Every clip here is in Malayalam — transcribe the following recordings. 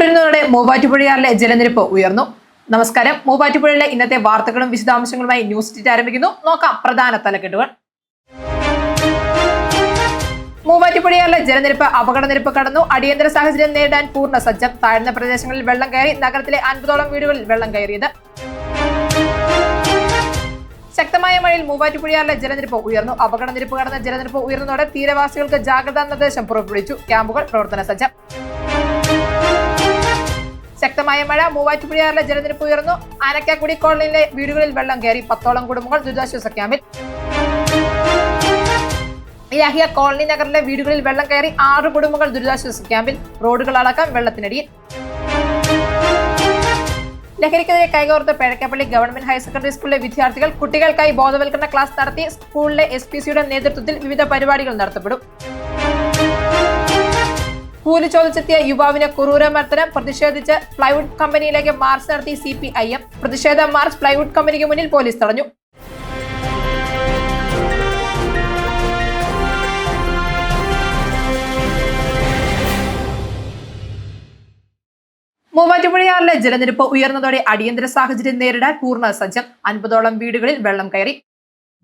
തുടരുന്നതോടെ മൂവാറ്റുപുഴയാറിലെ ജലനിരപ്പ് ഉയർന്നു. നമസ്കാരം. മൂവാറ്റുപുഴയിലെ ഇന്നത്തെ വാർത്തകളും വിശദാംശങ്ങളുമായി ന്യൂസ് ഡിറ്റ് ആരംഭിക്കുന്നു. നോക്കാം പ്രധാന തലക്കെട്ടുകൾ. മൂവാറ്റുപുഴയാറിലെ ജലനിരപ്പ് അപകടനിരപ്പ് കടന്നു. അടിയന്തര സാഹചര്യം നേരിടാൻ പൂർണ സജ്ജം. താഴ്ന്ന പ്രദേശങ്ങളിൽ വെള്ളം കയറി നഗരത്തിലെ അൻപതോളം വീടുകളിൽ വെള്ളം കയറിയത്. ശക്തമായ മഴയിൽ മൂവാറ്റുപുഴയാറിലെ ജലനിരപ്പ് ഉയർന്നു. അപകടനിരപ്പ് കടന്ന ജലനിരപ്പ് ഉയർന്നതോടെ തീരവാസികൾക്ക് ജാഗ്രതാ നിർദ്ദേശം പുറപ്പെടുവിച്ചു. ക്യാമ്പുകൾ പ്രവർത്തന സജ്ജം. ശക്തമായ മഴ. മൂവാറ്റുപുഴയാറിലെ ജലനിരപ്പ് ഉയർന്നു. ആനക്കാക്കുടി കോളനിയിലെ വീടുകളിൽ വെള്ളം കയറി പത്തോളം കുടുംബങ്ങൾ ദുരിതാശ്വാസ ക്യാമ്പിൽ. ഇലഹിയ കോളനി നഗറിലെ വീടുകളിൽ വെള്ളം കയറി ആറ് കുടുംബങ്ങൾ ദുരിതാശ്വാസ ക്യാമ്പിൽ. റോഡുകൾ അടക്കം വെള്ളത്തിനടിയിൽ. ലഹരിക്കെതിരെ കൈകോർത്ത് പേഴക്കപ്പള്ളി ഗവൺമെന്റ് ഹയർ സെക്കൻഡറി സ്കൂളിലെ വിദ്യാർത്ഥികൾ കുട്ടികൾക്കായി ബോധവൽക്കരണ ക്ലാസ് നടത്തി. സ്കൂളിലെ എസ് നേതൃത്വത്തിൽ വിവിധ പരിപാടികൾ നടത്തപ്പെടും. കൂലി ചോദിച്ചെത്തിയ യുവാവിന് ക്രൂരമർദ്ദനം പ്രതിഷേധിച്ച് പ്ലൈവുഡ് കമ്പനിയിലേക്ക് മാർച്ച് നടത്തി സി പി ഐ എം പ്രതിഷേധ മാർച്ച് പ്ലൈവുഡ് കമ്പനിക്ക് മുന്നിൽ പോലീസ് തടഞ്ഞു. മൂവാറ്റുപുഴയാറിലെ ജലനിരപ്പ് ഉയർന്നതോടെ അടിയന്തര സാഹചര്യം നേരിടാൻ പൂർണ സജ്ജം. അൻപതോളം വീടുകളിൽ വെള്ളം കയറി.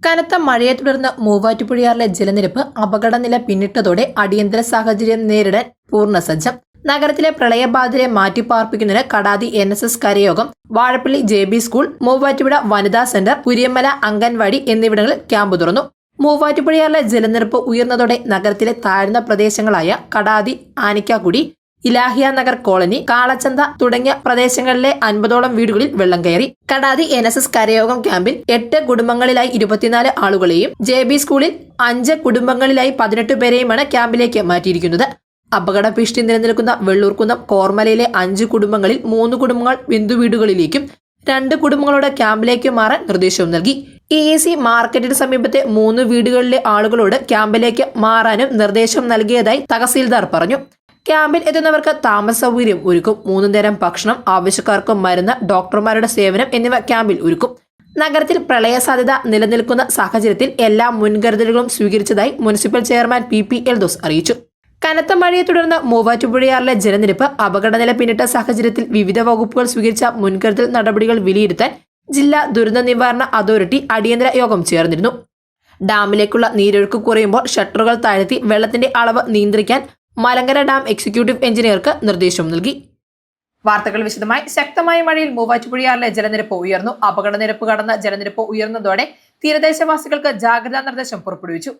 കനത്ത മഴയെ തുടർന്ന് മൂവാറ്റുപുഴയാറിലെ ജലനിരപ്പ് അപകടനില പിന്നിട്ടതോടെ അടിയന്തര സാഹചര്യം നേരിടാൻ പൂർണ സജ്ജം നഗരത്തിലെ പ്രളയബാധിതരെ മാറ്റിപ്പാർപ്പിക്കുന്നതിന് Kadathi N S S Karayogam Vazhappally J B school Muvattupuzha വനിതാ സെന്റർ പുരിയമ്മല അംഗൻവാടി എന്നിവിടങ്ങളിൽ ക്യാമ്പ് തുറന്നു. മൂവാറ്റുപുഴയാറിലെ ജലനിരപ്പ് ഉയർന്നതോടെ നഗരത്തിലെ താഴ്ന്ന പ്രദേശങ്ങളായ കടാതി ആനിക്കാക്കുടി ഇലാഹിയ നഗർ കോളനി കാളച്ചന്ത തുടങ്ങിയ പ്രദേശങ്ങളിലെ അൻപതോളം വീടുകളിൽ വെള്ളം കയറി. കടാതി എൻ എസ് എസ് കരയോഗം ക്യാമ്പിൽ എട്ട് കുടുംബങ്ങളിലായി ഇരുപത്തിനാല് ആളുകളെയും ജെ ബി സ്കൂളിൽ അഞ്ച് കുടുംബങ്ങളിലായി പതിനെട്ട് പേരെയുമാണ് ക്യാമ്പിലേക്ക് മാറ്റിയിരിക്കുന്നത്. അപകട ഭീഷണി നിലനിൽക്കുന്ന വെള്ളൂർക്കുന്നം കോർമലയിലെ അഞ്ച് കുടുംബങ്ങളിൽ മൂന്ന് കുടുംബങ്ങൾ ബിന്ദു വീടുകളിലേക്കും രണ്ട് കുടുംബങ്ങളുടെ ക്യാമ്പിലേക്ക് മാറാൻ നിർദ്ദേശവും നൽകി. ഇ എ സി മാർക്കറ്റിന് സമീപത്തെ മൂന്ന് വീടുകളിലെ ആളുകളോട് ക്യാമ്പിലേക്ക് മാറാനും നിർദ്ദേശം നൽകിയതായി തഹസീൽദാർ പറഞ്ഞു. ക്യാമ്പിൽ എത്തുന്നവർക്ക് താമസ സൗകര്യം ഒരുക്കും. മൂന്നു നേരം ഭക്ഷണം ആവശ്യക്കാർക്ക് മരുന്ന് ഡോക്ടർമാരുടെ സേവനം എന്നിവ ക്യാമ്പിൽ ഒരുക്കും. നഗരത്തിൽ പ്രളയ സാധ്യത നിലനിൽക്കുന്ന സാഹചര്യത്തിൽ എല്ലാ മുൻകരുതലുകളും സ്വീകരിച്ചതായി municipal chairman P P Eldhose അറിയിച്ചു. കനത്ത മഴയെ തുടർന്ന് മൂവാറ്റുപുഴയാറിലെ ജലനിരപ്പ് അപകടനില പിന്നിട്ട സാഹചര്യത്തിൽ വിവിധ വകുപ്പുകൾ സ്വീകരിച്ച മുൻകരുതൽ നടപടികൾ വിലയിരുത്താൻ ജില്ലാ ദുരന്ത നിവാരണ അതോറിറ്റി അടിയന്തര യോഗം ചേർന്നിരുന്നു. ഡാമിലേക്കുള്ള നീരൊഴുക്ക് കുറയുമ്പോൾ ഷട്ടറുകൾ താഴ്ത്തി വെള്ളത്തിന്റെ അളവ് നിയന്ത്രിക്കാൻ മലങ്കര ഡാം എക്സിക്യൂട്ടീവ് എഞ്ചിനീയർക്ക് നിർദ്ദേശം നൽകി. വാർത്തകൾ വിശദമായി. ശക്തമായ മഴയിൽ മൂവാറ്റുപുഴയാറിലെ ജലനിരപ്പ് ഉയർന്നു. അപകട നിരപ്പ് കടന്ന ജലനിരപ്പ് ഉയർന്നതോടെ തീരദേശവാസികൾക്ക് ജാഗ്രതാ നിർദ്ദേശം പുറപ്പെടുവിച്ചു.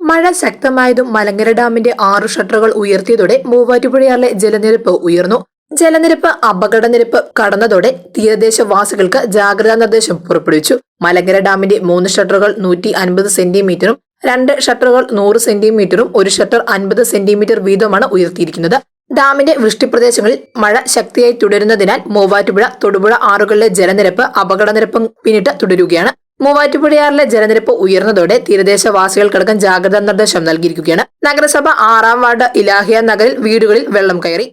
മഴ ശക്തമായതും മലങ്കര ഡാമിന്റെ ആറു ഷട്ടറുകൾ ഉയർത്തിയതോടെ മൂവാറ്റുപുഴയാറിലെ ജലനിരപ്പ് ഉയർന്നു. ജലനിരപ്പ് അപകടനിരപ്പ് കടന്നതോടെ തീരദേശവാസികൾക്ക് ജാഗ്രതാ നിർദ്ദേശം പുറപ്പെടുവിച്ചു. മലങ്കര ഡാമിന്റെ മൂന്ന് ഷട്ടറുകൾ നൂറ്റി അൻപത് സെന്റിമീറ്ററും രണ്ട് ഷട്ടറുകൾ നൂറ് സെന്റിമീറ്ററും ഒരു ഷട്ടർ അൻപത് സെന്റിമീറ്റർ വീതമാണ് ഉയർത്തിയിരിക്കുന്നത്. ഡാമിന്റെ വൃഷ്ടിപ്രദേശങ്ങളിൽ മഴ ശക്തിയായി തുടരുന്നതിനാൽ മൂവാറ്റുപുഴ തൊടുപുഴ ആറുകളിലെ ജലനിരപ്പ് അപകടനിരപ്പും പിന്നിട്ട് തുടരുകയാണ്. മൂവാറ്റുപുഴയാറിലെ ജലനിരപ്പ് ഉയർന്നതോടെ തീരദേശവാസികൾക്കടക്കം ജാഗ്രതാ നിർദ്ദേശം നൽകിയിരിക്കുകയാണ്. നഗരസഭ ആറാം വാർഡ് ഇലാഹിയ നഗറിൽ വീടുകളിൽ വെള്ളം കയറി.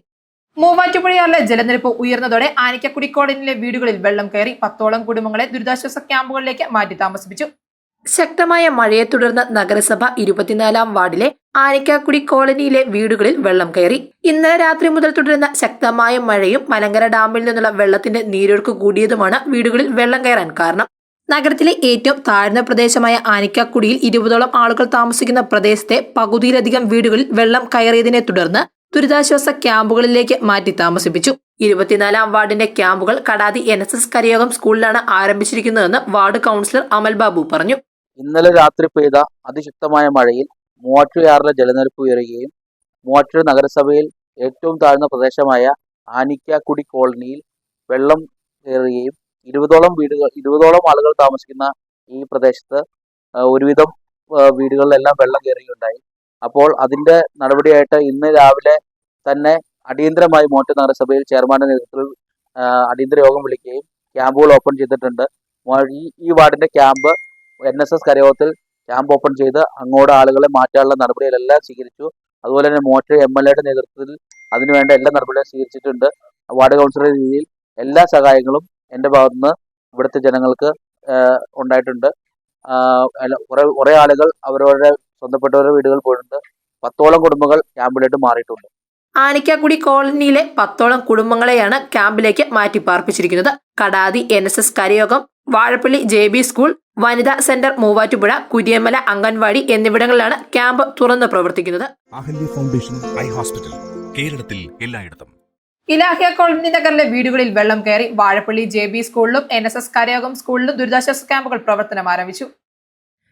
മൂവാറ്റുപുഴയാറിലെ ജലനിരപ്പ് ഉയർന്നതോടെ ആനിക്കക്കുടി കോളനിയിലെ വീടുകളിൽ വെള്ളം കയറി പത്തോളം കുടുംബങ്ങളെ ദുരിതാശ്വാസ ക്യാമ്പുകളിലേക്ക് മാറ്റി താമസിപ്പിച്ചു. ശക്തമായ മഴയെ തുടർന്ന് നഗരസഭ ഇരുപത്തിനാലാം വാർഡിലെ ആനക്കാക്കുടി കോളനിയിലെ വീടുകളിൽ വെള്ളം കയറി. ഇന്നലെ രാത്രി മുതൽ തുടരുന്ന ശക്തമായ മഴയും മലങ്കര ഡാമിൽ നിന്നുള്ള വെള്ളത്തിന്റെ നീരൊഴുക്ക് കൂടിയതുമാണ് വീടുകളിൽ വെള്ളം കയറാൻ കാരണം. നഗരത്തിലെ ഏറ്റവും താഴ്ന്ന പ്രദേശമായ ആനക്കാക്കുടിയിൽ ഇരുപതോളം ആളുകൾ താമസിക്കുന്ന പ്രദേശത്തെ പകുതിയിലധികം വീടുകളിൽ വെള്ളം കയറിയതിനെ തുടർന്ന് ദുരിതാശ്വാസ ക്യാമ്പുകളിലേക്ക് മാറ്റി താമസിപ്പിച്ചു. ഇരുപത്തിനാലാം വാർഡിന്റെ ക്യാമ്പുകൾ Kadathy N S S Karayogam സ്കൂളിലാണ് ആരംഭിച്ചിരിക്കുന്നതെന്ന് വാർഡ് കൗൺസിലർ അമൽ ബാബു പറഞ്ഞു. ഇന്നലെ രാത്രി പെയ്ത അതിശക്തമായ മഴയിൽ മൂവാറ്റുപുഴയാറിലെ ജലനിരപ്പ് ഉയരുകയും മൂവാറ്റുപുഴ നഗരസഭയിൽ ഏറ്റവും താഴ്ന്ന പ്രദേശമായ ആനിക്കാക്കുടി കോളനിയിൽ വെള്ളം കയറുകയും ഇരുപതോളം വീടുകൾ ഇരുപതോളം ആളുകൾ താമസിക്കുന്ന ഈ പ്രദേശത്ത് ഒരുവിധം വീടുകളിലെല്ലാം വെള്ളം കയറുകയുണ്ടായി. അപ്പോൾ അതിന്റെ നടപടിയായിട്ട് ഇന്ന് രാവിലെ തന്നെ അടിയന്തരമായി മോറ്റ നഗരസഭയിൽ ചെയർമാന്റെ നേതൃത്വത്തിൽ അടിയന്തര യോഗം വിളിക്കുകയും ക്യാമ്പുകൾ ഓപ്പൺ ചെയ്തിട്ടുണ്ട്. ഈ വാർഡിന്റെ ക്യാമ്പ് എൻ എസ് എസ് കരയോഗത്തിൽ ക്യാമ്പ് ഓപ്പൺ ചെയ്ത് അങ്ങോട്ട് ആളുകളെ മാറ്റാനുള്ള നടപടികളെല്ലാം സ്വീകരിച്ചു. അതുപോലെ തന്നെ മോട്ടർ എം എൽ എയുടെ നേതൃത്വത്തിൽ അതിനുവേണ്ട എല്ലാ നടപടികളും സ്വീകരിച്ചിട്ടുണ്ട്. വാർഡ് കൗൺസിലറുടെ രീതിയിൽ എല്ലാ സഹായങ്ങളും എന്റെ ഭാഗത്തുനിന്ന് ഇവിടുത്തെ ജനങ്ങൾക്ക് ഉണ്ടായിട്ടുണ്ട്. കുറേ കുറേ ആളുകൾ അവരവരുടെ സ്വന്തപ്പെട്ടവരുടെ വീടുകൾ പോയിട്ടുണ്ട്. പത്തോളം കുടുംബങ്ങൾ ക്യാമ്പിലേക്ക് മാറിയിട്ടുണ്ട്. ആനിക്കാക്കുടി കോളനിയിലെ പത്തോളം കുടുംബങ്ങളെയാണ് ക്യാമ്പിലേക്ക് മാറ്റി പാർപ്പിച്ചിരിക്കുന്നത് Kadathi N S S കരയോഗം Vazhappally J B school വനിതാ സെന്റർ മൂവാറ്റുപുഴ കുരിയമല അംഗൻവാടി എന്നിവിടങ്ങളിലാണ് ക്യാമ്പ് തുറന്ന് പ്രവർത്തിക്കുന്നത്. അഹല്യ ഫൗണ്ടേഷൻ ഐ ഹോസ്പിറ്റൽ കേരളത്തിൽ എല്ലായിടത്തും. ഇലാഹിയ കോളനി നഗറിലെ വീടുകളിൽ വെള്ളം കയറി വാഴപ്പള്ളി ജെ ബി സ്കൂളിലും എൻ എസ് എസ് കരയോഗം സ്കൂളിലും ദുരിതാശ്വാസ ക്യാമ്പുകൾ പ്രവർത്തനം ആരംഭിച്ചു.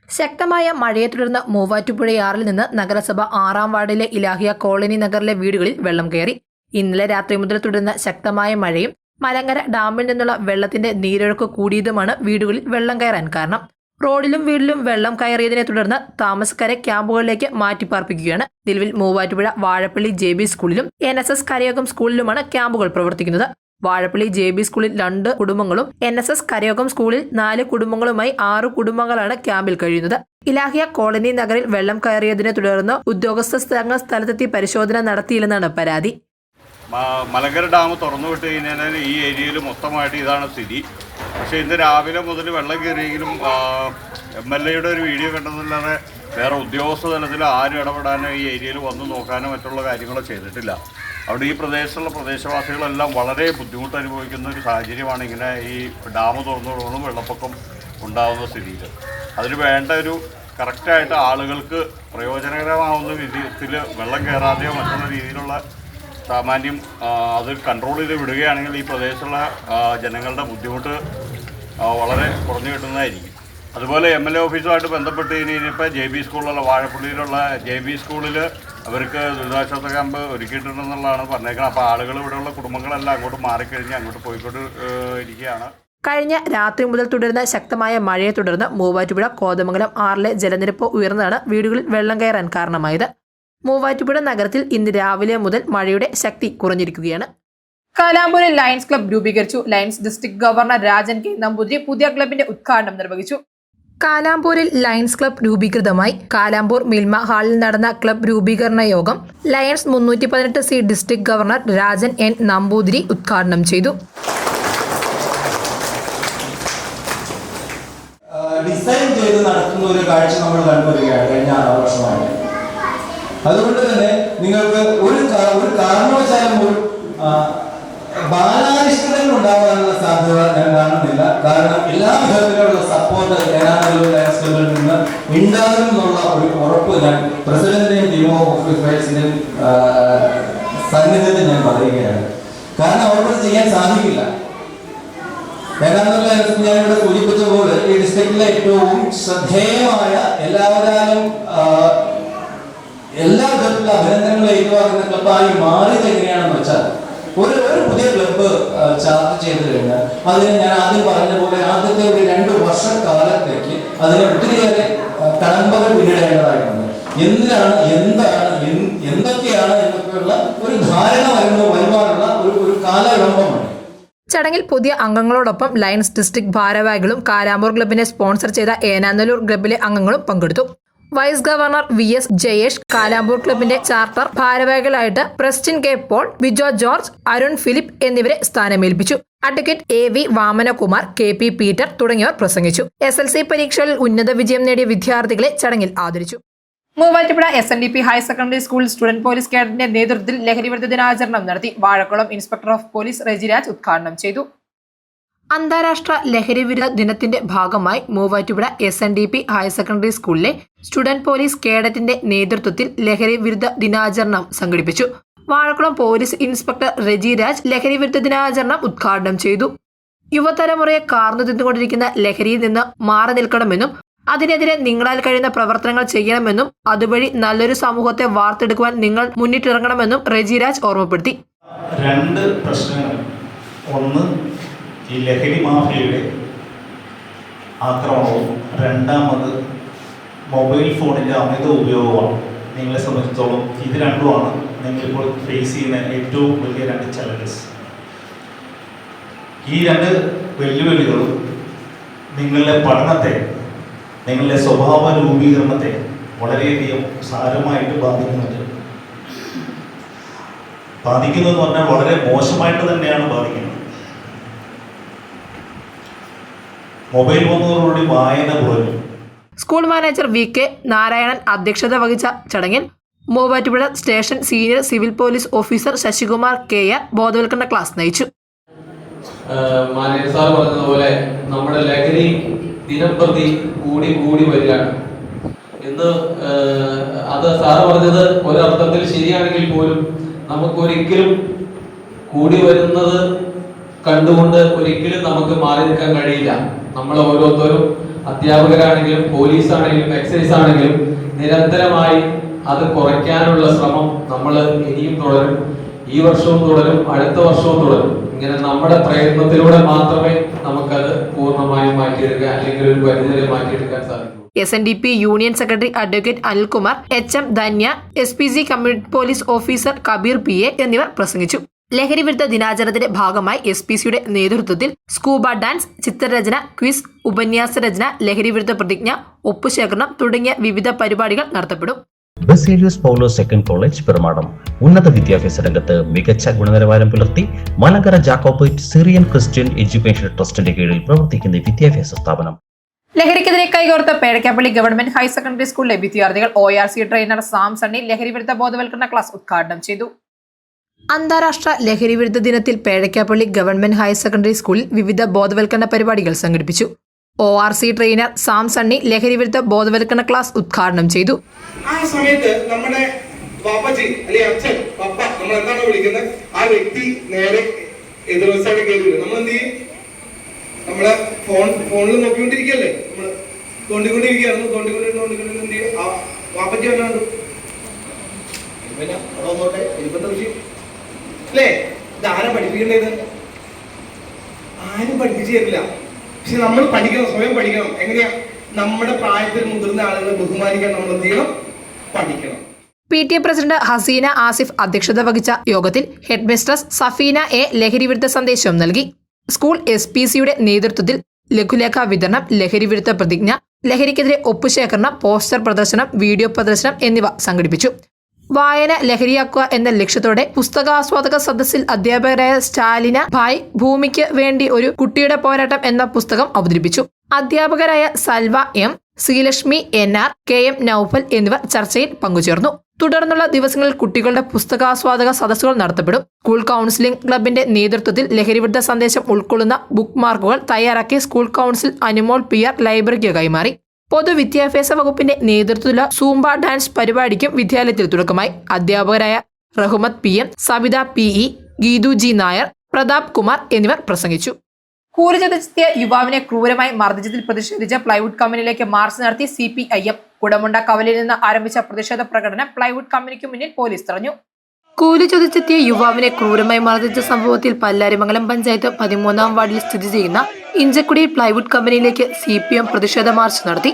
ശക്തമായ മഴയെ തുടർന്ന് മൂവാറ്റുപുഴയാറിൽ നിന്ന് നഗരസഭ ആറാം വാർഡിലെ ഇലാഹിയ കോളനി നഗറിലെ വീടുകളിൽ വെള്ളം കയറി. ഇന്നലെ രാത്രി മുതൽ തുടരുന്ന ശക്തമായ മഴയും മലങ്കര ഡാമിൽ നിന്നുള്ള വെള്ളത്തിന്റെ നീരൊഴുക്ക് കൂടിയതുമാണ് വീടുകളിൽ വെള്ളം കയറാൻ കാരണം. റോഡിലും വീടിലും വെള്ളം കയറിയതിനെ തുടർന്ന് താമസക്കാരെ ക്യാമ്പുകളിലേക്ക് മാറ്റിപ്പാർപ്പിക്കുകയാണ്. നിലവിൽ മൂവാറ്റുപുഴ വാഴപ്പള്ളി ജെ ബി സ്കൂളിലും എൻ എസ് എസ് കരയോഗം സ്കൂളിലുമാണ് ക്യാമ്പുകൾ പ്രവർത്തിക്കുന്നത്. വാഴപ്പള്ളി ജെ ബി സ്കൂളിൽ രണ്ട് കുടുംബങ്ങളും എൻ എസ് എസ് കരയോഗം സ്കൂളിൽ നാല് കുടുംബങ്ങളുമായി ആറ് കുടുംബങ്ങളാണ് ക്യാമ്പിൽ കഴിയുന്നത്. ഇലാഹിയ കോളനി നഗറിൽ വെള്ളം കയറിയതിനെ തുടർന്ന് ഉദ്യോഗസ്ഥ സ്ഥലത്തെത്തി പരിശോധന നടത്തിയില്ലെന്നാണ് പരാതി. മലങ്കര ഡാം തുറന്നു വിട്ട് കഴിഞ്ഞാൽ ഈ ഏരിയയിൽ മൊത്തമായിട്ട് ഇതാണ് സ്ഥിതി. പക്ഷേ ഇന്ന് രാവിലെ മുതൽ വെള്ളം കയറിയെങ്കിലും എം എൽ എയുടെ ഒരു വീഡിയോ കണ്ടതല്ലാതെ വേറെ ഉദ്യോഗസ്ഥ തലത്തിൽ ആരും ഇടപെടാനോ ഈ ഏരിയയിൽ വന്ന് നോക്കാനോ മറ്റുള്ള കാര്യങ്ങളോ ചെയ്തിട്ടില്ല. അവിടെ ഈ പ്രദേശത്തുള്ള പ്രദേശവാസികളെല്ലാം വളരെ ബുദ്ധിമുട്ട് അനുഭവിക്കുന്ന ഒരു സാഹചര്യമാണ് ഇങ്ങനെ ഈ ഡാം തുറന്നു വിടുന്നതും വെള്ളപ്പൊക്കം ഉണ്ടാകുന്ന സ്ഥിതിയിൽ. അതിന് വേണ്ട ഒരു കറക്റ്റായിട്ട് ആളുകൾക്ക് പ്രയോജനകരമാവുന്ന വിധത്തിൽ വെള്ളം കയറാതെയോ മറ്റുള്ള രീതിയിലുള്ള സാമാന്യം അത് കൺട്രോൾ ചെയ്ത് വിടുകയാണെങ്കിൽ ഈ പ്രദേശത്തുള്ള ജനങ്ങളുടെ ബുദ്ധിമുട്ട് വളരെ കുറഞ്ഞു കിട്ടുന്നതായിരിക്കും. അതുപോലെ എം എൽ എ ഓഫീസുമായിട്ട് ബന്ധപ്പെട്ട് കഴിഞ്ഞപ്പോൾ ജെ ബി സ്കൂളിലുള്ള വാഴപ്പള്ളിയിലുള്ള ജെ ബി സ്കൂളിൽ അവർക്ക് ദുരിതാശ്വാസ ക്യാമ്പ് ഒരുക്കിയിട്ടുണ്ടെന്നുള്ളതാണ് പറഞ്ഞേക്കുന്നത് അപ്പോൾ ആളുകൾ ഇവിടെയുള്ള കുടുംബങ്ങളെല്ലാം അങ്ങോട്ട് മാറിക്കഴിഞ്ഞ് അങ്ങോട്ട് പോയിക്കൊണ്ട് ഇരിക്കുകയാണ്. കഴിഞ്ഞ രാത്രി മുതൽ തുടരുന്ന ശക്തമായ മഴയെ തുടർന്ന് മൂവാറ്റുപുഴ കോതമംഗലം ആറിലെ ജലനിരപ്പ് ഉയർന്നതാണ് വീടുകളിൽ വെള്ളം കയറാൻ കാരണമായത്. മൂവാറ്റുപുഴ നഗരത്തിൽ ഇന്ന് രാവിലെ മുതൽ മഴയുടെ ശക്തി കുറഞ്ഞിരിക്കുകയാണ്. കാലാമ്പൂരിൽ ലയൺസ് ക്ലബ് രൂപീകരിച്ചു. Lions district governor Rajan K. Namboothiri പുതിയ ക്ലബിന്റെ ഉദ്ഘാടനം നിർവഹിച്ചു. കാലാമ്പൂരിൽ ലയൺസ് ക്ലബ് രൂപീകൃതമായി. കാലാമ്പൂർ മിൽമ ഹാളിൽ നടന്ന ക്ലബ് രൂപീകരണ യോഗം ലയൺസ് മുന്നൂറ്റി പതിനെട്ട് C district governor Rajan N. Namboothiri ഉദ്ഘാടനം ചെയ്തു. ഡിസൈൻ ചെയ്ത് നടത്തുന്ന ഒരു കാഴ്ച നമ്മൾ കണ്ടുവരികയാണ്. കഴിഞ്ഞ ആറ് വർഷമായിട്ട്. അതുകൊണ്ട് തന്നെ നിങ്ങൾക്ക് ഒരു ഒരു കാരണവശാലും ഒരു ബാലാരിഷ്ടതകൾ ഉണ്ടാകാനുള്ള സാധ്യത ഞാൻ കാണുന്നില്ല. കാരണം എല്ലാ വിധത്തിലുള്ള സപ്പോർട്ട് ക്ലബിൽ നിന്ന് ഉണ്ടാകും എന്നുള്ള ഒരു ഉറപ്പ് ഞാൻ പ്രസിഡന്റിന്റെയും ടീം ഓഫ് ഓഫീസേഴ്സിന്റെയും സന്നിധിയിൽ ഞാൻ പറയുകയാണ്. കാരണം അവർക്ക് ചെയ്യാൻ സാധിക്കില്ല. ഏതാണെന്നുള്ള ഞാൻ ഇവിടെ സൂചിപ്പിച്ച പോലെ ഈ ഡിസ്ട്രിക്റ്റിലെ ഏറ്റവും ശ്രദ്ധേയമായ എല്ലാവരും എല്ലാ വിധത്തിലുള്ള അഭിനന്ദനങ്ങൾ ക്ലബായി മാറിയത് എങ്ങനെയാണെന്ന് വെച്ചാൽ ഒരു ഒരു പുതിയ ക്ലബ്ബ് ചാർജ് ചെയ്ത് കഴിഞ്ഞാൽ അതിന് ഞാൻ ആദ്യം പറഞ്ഞ പോലെ ആദ്യത്തെ ഒരു രണ്ട് വർഷക്കാലത്തേക്ക് അതിന് ഒത്തിരിയേറെ കടമ്പകൾ പിന്നിടേണ്ടതായിട്ടുണ്ട്. എന്തിനാണ് എന്താണ് എന്ത്- എന്തൊക്കെയാണ് എന്നൊക്കെയുള്ള ഒരു ധാരണ വരുന്ന വരുവാനുള്ള ഒരു ഒരു കാലവിളംബമുണ്ട്. ചടങ്ങിൽ പുതിയ അംഗങ്ങളോടൊപ്പം ലയൺസ് ഡിസ്ട്രിക്ട് ഭാരവാഹികളും കാരാമ്പൂർ ക്ലബിനെ സ്പോൺസർ ചെയ്ത ഏനാനല്ലൂർ ക്ലബിലെ അംഗങ്ങളും പങ്കെടുത്തു. Vice governor V S Jayesh Kalampoor ക്ലബിന്റെ ചാർട്ടർ ഭാരവാഹികളായിട്ട് പ്രസ്റ്റിൻ K Paul Bijo George Arun Philip എന്നിവരെ സ്ഥാനമേൽപ്പിച്ചു. Advocate A V Vamanakumar K P Peter തുടങ്ങിയവർ പ്രസംഗിച്ചു. എസ് എൽ സി പരീക്ഷകളിൽ ഉന്നത വിജയം നേടിയ വിദ്യാർത്ഥികളെ ചടങ്ങിൽ ആദരിച്ചു. Muvattupuzha S N D P higher secondary school student police കേഡറ്റിന്റെ നേതൃത്വത്തിൽ ലഹരിവിരുദ്ധ ദിനാചരണം നടത്തി. Vazhakulam inspector of police Rejiraj ഉദ്ഘാടനം ചെയ്തു. അന്താരാഷ്ട്ര ലഹരിവിരുദ്ധ ദിനത്തിന്റെ ഭാഗമായി Muvattupuzha S N D P higher secondary സ്കൂളിലെ സ്റ്റുഡന്റ് പോലീസ് കേഡറ്റിന്റെ നേതൃത്വത്തിൽ ലഹരി വിരുദ്ധ ദിനാചരണം സംഘടിപ്പിച്ചു. വാഴക്കുളം പോലീസ് ഇൻസ്പെക്ടർ റെജിരാജ് ലഹരി വിരുദ്ധ ദിനാചരണം ഉദ്ഘാടനം ചെയ്തു. യുവതലമുറയെ കാർന്നു തിന്നുകൊണ്ടിരിക്കുന്ന ലഹരിയിൽ നിന്ന് മാറി നിൽക്കണമെന്നും അതിനെതിരെ നിങ്ങളാൽ കഴിയുന്ന പ്രവർത്തനങ്ങൾ ചെയ്യണമെന്നും അതുവഴി നല്ലൊരു സമൂഹത്തെ വാർത്തെടുക്കുവാൻ നിങ്ങൾ മുന്നിട്ടിറങ്ങണമെന്നും റെജിരാജ് ഓർമ്മപ്പെടുത്തി. രണ്ട് പ്രശ്നങ്ങൾ. ഒന്ന് ഈ ലഹരി മാഫിയയുടെ ആക്രമണവും രണ്ടാമത് മൊബൈൽ ഫോണിന്റെ അമിത ഉപയോഗമാണ് നിങ്ങളെ സംബന്ധിച്ചോളം ഇത് രണ്ടുമാണ് നിങ്ങളിപ്പോൾ ഫേസ് ചെയ്യുന്ന ഏറ്റവും വലിയ രണ്ട് ചലഞ്ചസ് ഈ രണ്ട് വെല്ലുവിളികളും നിങ്ങളുടെ പഠനത്തെ നിങ്ങളുടെ സ്വഭാവ രൂപീകരണത്തെ വളരെയധികം സാരമായിട്ട് ബാധിക്കുന്നുണ്ട്. ബാധിക്കുന്നു എന്ന് പറഞ്ഞാൽ വളരെ മോശമായിട്ട് തന്നെയാണ് ബാധിക്കുന്നത്. മൊബൈൽ വന്നതോടുകൂടി വായന കുറഞ്ഞു school manager V K Narayanan അധ്യക്ഷത വഹിച്ച ചടങ്ങിൽ Muvattupuzha station senior civil police officer Sasikumar K R ബോധവൽക്കരണ ക്ലാസ് നയിച്ചു. സാർ പറഞ്ഞതുപോലെ നമ്മുടെ ലഹരി ദിനംപ്രതി കൂടി കൂടി വരികയാണ്. ഇന്ന് അത് സാർ പറഞ്ഞത് ഒരർത്ഥത്തിൽ ശരിയാണെങ്കിൽ പോലും നമുക്ക് ഒരിക്കലും കൂടി വരുന്നത് കണ്ടുകൊണ്ട് ഒരിക്കലും നമുക്ക് മാറി നിൽക്കാൻ കഴിയില്ല. നമ്മൾ ഓരോരുത്തരും അധ്യാപകരാണെങ്കിലും പോലീസ് ആണെങ്കിലും എക്സൈസ് ആണെങ്കിലും നിരന്തരമായി അത് കുറയ്ക്കാനുള്ള ശ്രമം നമ്മൾ ഇനിയും തുടരും. ഈ വർഷവും തുടരും അടുത്ത വർഷവും തുടരും. ഇങ്ങനെ നമ്മുടെ പ്രയത്നത്തിലൂടെ മാത്രമേ നമുക്കത് പൂർണമായും മാറ്റിയെടുക്കാൻ അല്ലെങ്കിൽ ഒരു പരിധിവരെ മാറ്റിയെടുക്കാൻ സാധിക്കും. S N D P union secretary advocate Anilkumar H M Dhanya S P C community police officer Kabeer P A എന്നിവർ പ്രസംഗിച്ചു. ലഹരി വിരുദ്ധ ദിനാചരണത്തിന്റെ ഭാഗമായി എസ് പി സിയുടെ നേതൃത്വത്തിൽ സ്കൂബ ഡാൻസ് ചിത്രരചന ക്വിസ് ഉപന്യാസ രചന ലഹരി വിരുദ്ധ പ്രതിജ്ഞ ഒപ്പുശേഖരണം തുടങ്ങിയ വിവിധ പരിപാടികൾ നടത്തപ്പെടും. Baselios Paulo second college Perumadam. ഉന്നത വിദ്യാഭ്യാസ രംഗത്ത് മികച്ച ഗുണനിലവാരം പുലർത്തി Malankara Jacobite Syrian Christian education ട്രസ്റ്റിന്റെ കീഴിൽ പ്രവർത്തിക്കുന്ന വിദ്യാഭ്യാസ സ്ഥാപനം. ലഹരിക്കെതിരെ കൈകോർത്ത പേടക്കാപ്പള്ളി ഗവൺമെന്റ് ഹയർ സെക്കൻഡറി സ്കൂളിലെ വിദ്യാർത്ഥികൾ O R C trainer Sam Sunny ലഹരി വിരുദ്ധ ബോധവൽക്കരണ ക്ലാസ് ഉദ്ഘാടനം ചെയ്തു. അന്താരാഷ്ട്ര ലഹരി വിരുദ്ധ ദിനത്തിൽ പേഴക്കാപ്പള്ളി ഗവൺമെന്റ് ഹയർ സെക്കൻഡറി സ്കൂളിൽ വിവിധ ബോധവൽക്കരണ പരിപാടികൾ സംഘടിപ്പിച്ചു. O R C trainer Sam Sunny ലഹരി വിരുദ്ധ ബോധവൽക്കരണ ക്ലാസ് ഉദ്ഘാടനം ചെയ്തു. ആ സമയത്ത് നമ്മുടെ പാപ്പജി അല്ലെ അച്ഛൻ പപ്പ നമ്മൾ എന്താണ് വിളിക്കുന്നത്? ആ വ്യക്തി നേരെ എതിർവശായിട്ട് കയറി വരും. നമ്മൾ എന്ത് ചെയ്യും? നമ്മളെ ഫോൺ ഫോണിൽ നോക്കിക്കൊണ്ടിരിക്കല്ലേ നമ്മൾ തോണ്ടിക്കൊണ്ടിരിക്കുകയാണ്. തോണ്ടിക്കൊണ്ടിരുന്ന് തോണ്ടിക്കൊണ്ടിരുന്ന് ആ പാപ്പജി വല്ലാണ്ട് പിന്നെ അവിടെ വന്നോട്ടെ എനിക്കെന്താ വിഷയം അല്ലേ ഇത് ആരാ പഠിപ്പിക്കേണ്ടത്? ആരും പഠിപ്പിച്ചു തരില്ല പക്ഷെ നമ്മൾ പഠിക്കണം സ്വയം പഠിക്കണം. എങ്ങനെയാ? നമ്മുടെ പ്രായത്തിൽ മുതിർന്ന ആളുകളെ ബഹുമാനിക്കാൻ നമ്മൾ എന്ത് ചെയ്യണം? പഠിക്കണം. P T A president Haseena Asif അധ്യക്ഷത വഹിച്ച യോഗത്തിൽ ഹെഡ് മിസ്ട്രസ് സഫീന എ ലഹരി വിരുദ്ധ സന്ദേശം നൽകി. സ്കൂൾ എസ് പി സിയുടെ നേതൃത്വത്തിൽ ലഘുലേഖ വിതരണം ലഹരി വിരുദ്ധ പ്രതിജ്ഞ ലഹരിക്കെതിരെ ഒപ്പുശേഖരണം പോസ്റ്റർ പ്രദർശനം വീഡിയോ പ്രദർശനം എന്നിവ സംഘടിപ്പിച്ചു. വായന ലഹരിയാക്കുക എന്ന ലക്ഷ്യത്തോടെ പുസ്തകാസ്വാദക സദസ്സിൽ അധ്യാപകരായ സ്റ്റാലിന ഭായ് ഭൂമിക്ക് വേണ്ടി ഒരു കുട്ടിയുടെ പോരാട്ടം എന്ന പുസ്തകം അവതരിപ്പിച്ചു. അധ്യാപകരായ Salva M Sreelakshmi N R K M Noufal എന്നിവർ ചർച്ചയിൽ പങ്കുചേർന്നു. തുടർന്നുള്ള ദിവസങ്ങളിൽ കുട്ടികളുടെ പുസ്തകാസ്വാദക സദസ്സുകൾ നടത്തപ്പെടും. സ്കൂൾ കൗൺസിലിംഗ് ക്ലബിന്റെ നേതൃത്വത്തിൽ ലഹരിവിരുദ്ധ സന്ദേശം ഉൾക്കൊള്ളുന്ന ബുക്ക് മാർക്കുകൾ തയ്യാറാക്കി school council Anumol P R ലൈബ്രറിക്ക് കൈമാറി. പൊതുവിദ്യാഭ്യാസ വകുപ്പിന്റെ നേതൃത്വത്തിലുള്ള സൂംബ ഡാൻസ് പരിപാടിക്കും വിദ്യാലയത്തിൽ തുടക്കമായി. അധ്യാപകരായ Rahmath P M Sabitha P E Geethu G Nair Prathap Kumar എന്നിവർ പ്രസംഗിച്ചു. കൂലിച്ചെത്തിയ യുവാവിനെ ക്രൂരമായി മർദ്ദിച്ചതിൽ പ്രതിഷേധിച്ച് പ്ലൈവുഡ് കമ്പനിയിലേക്ക് മാർച്ച് നടത്തി C P I M. Kudamunda കവലിൽ നിന്ന് ആരംഭിച്ച പ്രതിഷേധ പ്രകടനം പ്ലൈവുഡ് കമ്പനിക്ക് മുന്നിൽ പോലീസ് തടഞ്ഞു കൂലി ചോദിച്ചെത്തിയ യുവാവിനെ ക്രൂരമായി മർദ്ദിച്ച സംഭവത്തിൽ പല്ലാരിമംഗലം പഞ്ചായത്ത് പതിമൂന്നാം വാർഡിൽ സ്ഥിതി ചെയ്യുന്ന ഇഞ്ചക്കുടി പ്ലൈവുഡ് കമ്പനിയിലേക്ക് സി പി എം പ്രതിഷേധ മാർച്ച് നടത്തി.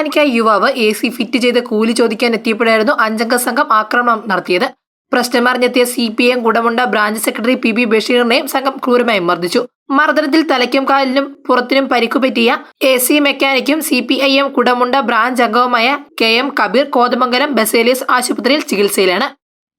മെക്കാനിക്കായി യുവാവ് എ സി ഫിറ്റ് ചെയ്ത് കൂലി ചോദിക്കാൻ എത്തിയപ്പോഴായിരുന്നു അഞ്ചംഗ സംഘം ആക്രമണം നടത്തിയത്. പ്രശ്നമറിഞ്ഞെത്തിയ C P M Kudamunda branch secretary P B ബഷീറിനെയും സംഘം ക്രൂരമായി മർദ്ദിച്ചു. മർദ്ദനത്തിൽ തലയ്ക്കും കാലിനും പുറത്തിനും പരിക്കുപറ്റിയ A C മെക്കാനിക്കും C P I M Kudamunda branch അംഗവുമായ കെ എം കബീർ കോതമംഗലം ബസേലിയസ് ആശുപത്രിയിൽ ചികിത്സയിലാണ്.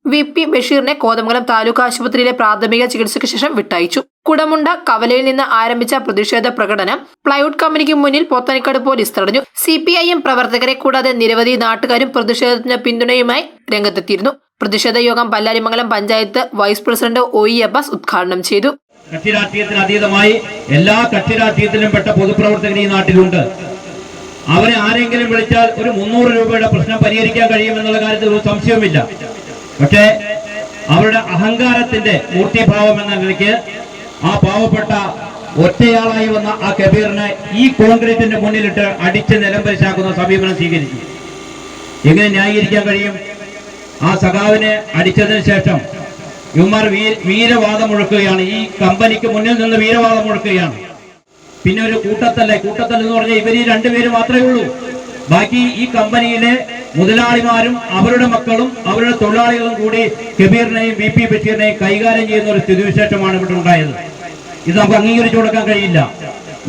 വി പി ബഷീറിനെ കോതമംഗലം താലൂക്ക് ആശുപത്രിയിലെ പ്രാഥമിക ചികിത്സയ്ക്ക് ശേഷം വിട്ടയച്ചു. കുടമുണ്ട കവലയിൽ നിന്ന് ആരംഭിച്ച പ്രതിഷേധ പ്രകടനം പ്ലൈവുഡ് കമ്പനിക്ക് മുന്നിൽ പോത്തനിക്കാട് പോലീസ് തടഞ്ഞു. സി പി ഐ എം പ്രവർത്തകരെ കൂടാതെ നിരവധി നാട്ടുകാരും പ്രതിഷേധത്തിന് പിന്തുണയുമായി രംഗത്തെത്തിയിരുന്നു. പ്രതിഷേധ യോഗം Pallarimangalam panchayat vice president O E Abbas ഉദ്ഘാടനം ചെയ്തു. കക്ഷിരാഷ്ട്രീയത്തിന് അതീതമായി എല്ലാ കക്ഷിരാഷ്ട്രീയത്തിലും പെട്ട പൊതുപ്രവർത്തകർ ഈ നാട്ടിലുണ്ട്. അവരെ ആരെങ്കിലും വിളിച്ചാൽ ഒരു മുന്നൂറ് രൂപയുടെ പ്രശ്നം പരിഹരിക്കാൻ കഴിയുമെന്നുള്ള കാര്യത്തിൽ ഒരു സംശയവുമില്ല. പക്ഷേ അവരുടെ അഹങ്കാരത്തിന്റെ മൂർത്തിഭാവം എന്ന നിലയ്ക്ക് ആ പാവപ്പെട്ട ഒറ്റയാളായി വന്ന ആ കബീറിനെ ഈ കോൺക്രീറ്റിന്റെ മുന്നിലിട്ട് അടിച്ച് നിലംപരിശാക്കുന്ന സമീപനം സ്വീകരിച്ചു. എങ്ങനെ ന്യായീകരിക്കാൻ കഴിയും? ആ സഖാവിനെ അടിച്ചതിന് ശേഷം ഇവന്മാർ വീരവാദം മുഴക്കുകയാണ്. ഈ കമ്പനിക്ക് മുന്നിൽ നിന്ന് വീരവാദം മുഴക്കുകയാണ്. പിന്നെ ഒരു കൂട്ടത്തല്ലേ? കൂട്ടത്തല്ലെന്ന് പറഞ്ഞാൽ ഇവർ ഈ രണ്ടുപേര് മാത്രമേ ഉള്ളൂ. ബാക്കി ഈ കമ്പനിയിലെ മുതലാളിമാരും അവരുടെ മക്കളും അവരുടെ തൊഴിലാളികളും കൂടി കബീറിനെയും ബി പി ബഷീറിനെയും കൈകാര്യം ചെയ്യുന്ന ഒരു സ്ഥിതിവിശേഷമാണ് ഇവിടെ ഉണ്ടായത്. ഇത് നമുക്ക് അംഗീകരിച്ചു കൊടുക്കാൻ കഴിയില്ല.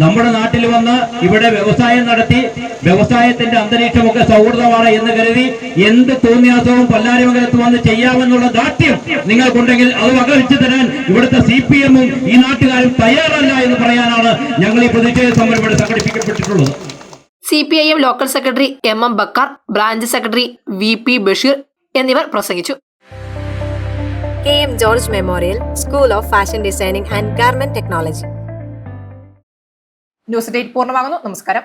നമ്മുടെ നാട്ടിൽ വന്ന് ഇവിടെ വ്യവസായം നടത്തി വ്യവസായത്തിന്റെ അന്തരീക്ഷമൊക്കെ സൗഹൃദമാണ് എന്ന് കരുതി എന്ത് തോന്നിയാസവും പല്ലാരിമംഗലത്ത് വന്ന് ചെയ്യാമെന്നുള്ള ദാർഢ്യം നിങ്ങൾക്കുണ്ടെങ്കിൽ അത് വകവെച്ചു തരാൻ ഇവിടുത്തെ സി പി എമ്മും ഈ നാട്ടുകാരും തയ്യാറല്ല എന്ന് പറയാനാണ് ഞങ്ങൾ ഈ പ്രതിഷേധ സമരം ഇവിടെ സംഘടിപ്പിക്കപ്പെട്ടിട്ടുള്ളത്. C P I M local secretary M M Bakkar branch secretary V P Basheer എന്നിവർ പ്രസംഗിച്ചു. K M George memorial school of fashion designing and garment technology. News date പൂർണമാകുന്നു. നമസ്കാരം.